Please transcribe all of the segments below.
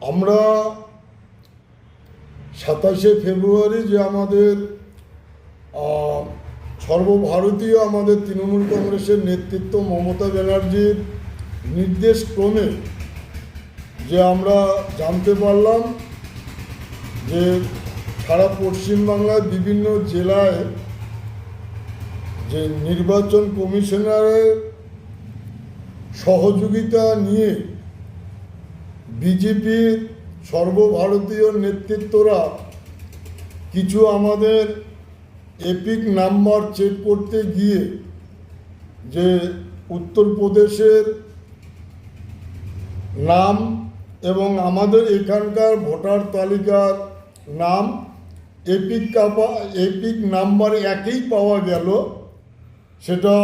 আমরা সাতাশে ফেব্রুয়ারি যে আমাদের সর্বভারতীয় আমাদের তৃণমূল কংগ্রেসের নেতৃত্ব মমতা ব্যানার্জির নির্দেশ ক্রমে যে আমরা জানতে পারলাম যে সারা পশ্চিমবাংলার বিভিন্ন জেলায় যে নির্বাচন কমিশনারের সহযোগিতা নিয়ে বিজেপির সর্বভারতীয় নেতৃত্বরা কিছু আমাদের এপিক নাম্বার চেক করতে গিয়ে যে উত্তরপ্রদেশের নাম এবং আমাদের এখানকার ভোটার তালিকার নাম, এপিক কাপা, এপিক নাম্বার একই পাওয়া গেল, সেটা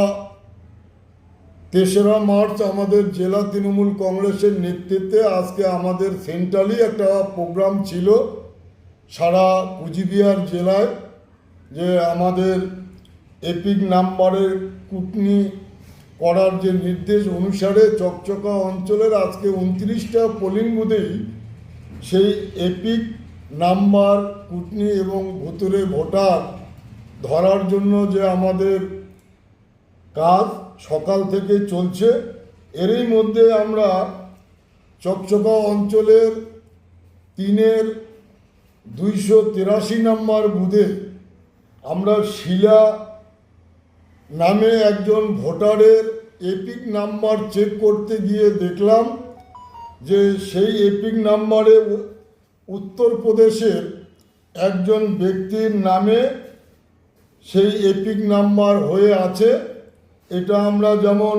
তেসরা মার্চ আমাদের জেলা তৃণমূল কংগ্রেসের নেতৃত্বে আজকে আমাদের সেন্ট্রালি একটা প্রোগ্রাম ছিল সারা কুচবিহার জেলায় যে আমাদের এপিক নাম্বারের কুটনি করার যে নির্দেশ অনুসারে চকচকা অঞ্চলের আজকে উনত্রিশটা পোলিং বুথেই সেই এপিক নাম্বার, কুটনি এবং ভুতুরে ভোটার ধরার জন্য যে আমাদের কাজ সকাল থেকে চলছে। এরই মধ্যে আমরা চকচকা অঞ্চলের তিনের দুইশো তিরাশি নম্বর বুথে আমরা শিলা নামে একজন ভোটারের এপিক নাম্বার চেক করতে গিয়ে দেখলাম যে সেই এপিক নাম্বারে উত্তরপ্রদেশের একজন ব্যক্তির নামে সেই এপিক নাম্বার হয়ে আছে। এটা আমরা যেমন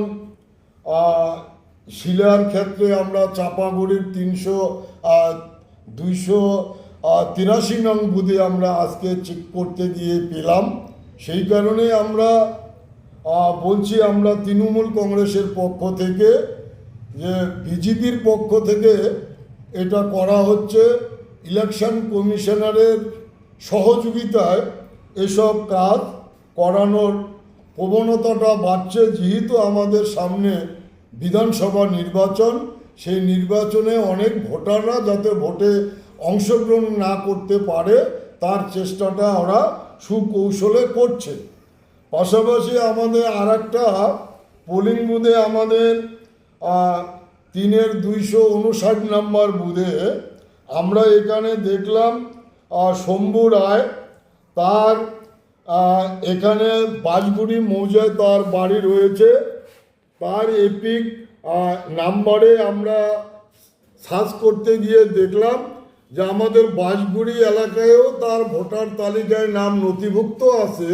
শিলার ক্ষেত্রে আমরা চাপাগুড়ির তিনশো দুইশো তিরাশি নং বুধে আমরা আজকে চেক করতে গিয়ে পেলাম। সেই কারণে আমরা বলছি আমরা তৃণমূল কংগ্রেসের পক্ষ থেকে যে বিজেপির পক্ষ থেকে এটা করা হচ্ছে ইলেকশন কমিশনারের সহযোগিতায় এসব কাজ করানোর প্রবণতাটা বাড়ছে যেহেতু আমাদের সামনে বিধানসভা নির্বাচন, সেই নির্বাচনে অনেক ভোটাররা যাতে ভোটে অংশগ্রহণ না করতে পারে, তার চেষ্টাটা ওরা সুকৌশলে করছে। পাশাপাশি আমাদের আর একটা পোলিং বুথে আমাদের তিনের দুইশো উনষাট নাম্বার বুথে আমরা এখানে দেখলাম শম্ভু রায় তার এখানে বাজগুড়ি মৌজায় তার বাড়ি রয়েছে। তার এপিক নাম্বারে আমরা সার্চ করতে গিয়ে দেখলাম যে আমাদের বাঁশগুড়ি এলাকায়ও তার ভোটার তালিকায় নাম নথিভুক্ত আছে।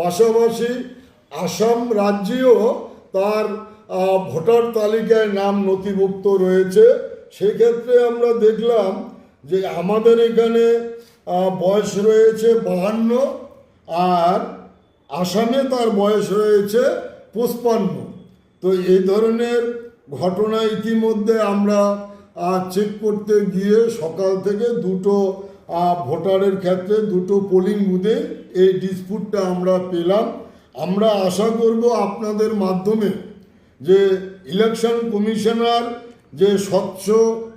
পাশাপাশি আসাম রাজ্যেও তার ভোটার তালিকায় নাম নথিভুক্ত রয়েছে। সেক্ষেত্রে আমরা দেখলাম যে আমাদের এখানে বয়স রয়েছে বাহান্ন। আর আসামে তার বয়স রয়েছে পুষ্পান্ন তো এই ধরনের ঘটনা ইতিমধ্যে আমরা চেক করতে গিয়ে সকাল থেকে দুটো ভোটারের ক্ষেত্রে দুটো পোলিং বুথে এই ডিসপুটটা আমরা পেলাম। আমরা আশা করব আপনাদের মাধ্যমে যে ইলেকশন কমিশনার যে স্বচ্ছ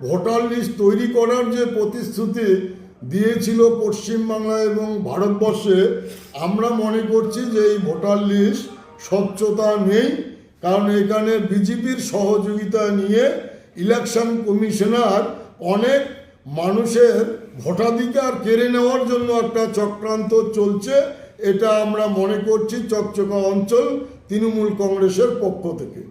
ভোটার লিস্ট তৈরি করার যে প্রতিশ্রুতি দিয়েছিল পশ্চিমবাংলা এবং ভারতবর্ষে। আমরা মনে করছি যে এই ভোটার লিস্ট স্বচ্ছতা নেই, কারণ এখানে বিজেপির সহযোগিতা নিয়ে ইলেকশন কমিশনার অনেক মানুষের ভোটাধিকার কেড়ে নেওয়ার জন্য একটা চক্রান্ত চলছে। এটা আমরা মনে করছি চকচকা অঞ্চল তৃণমূল কংগ্রেসের পক্ষ থেকে।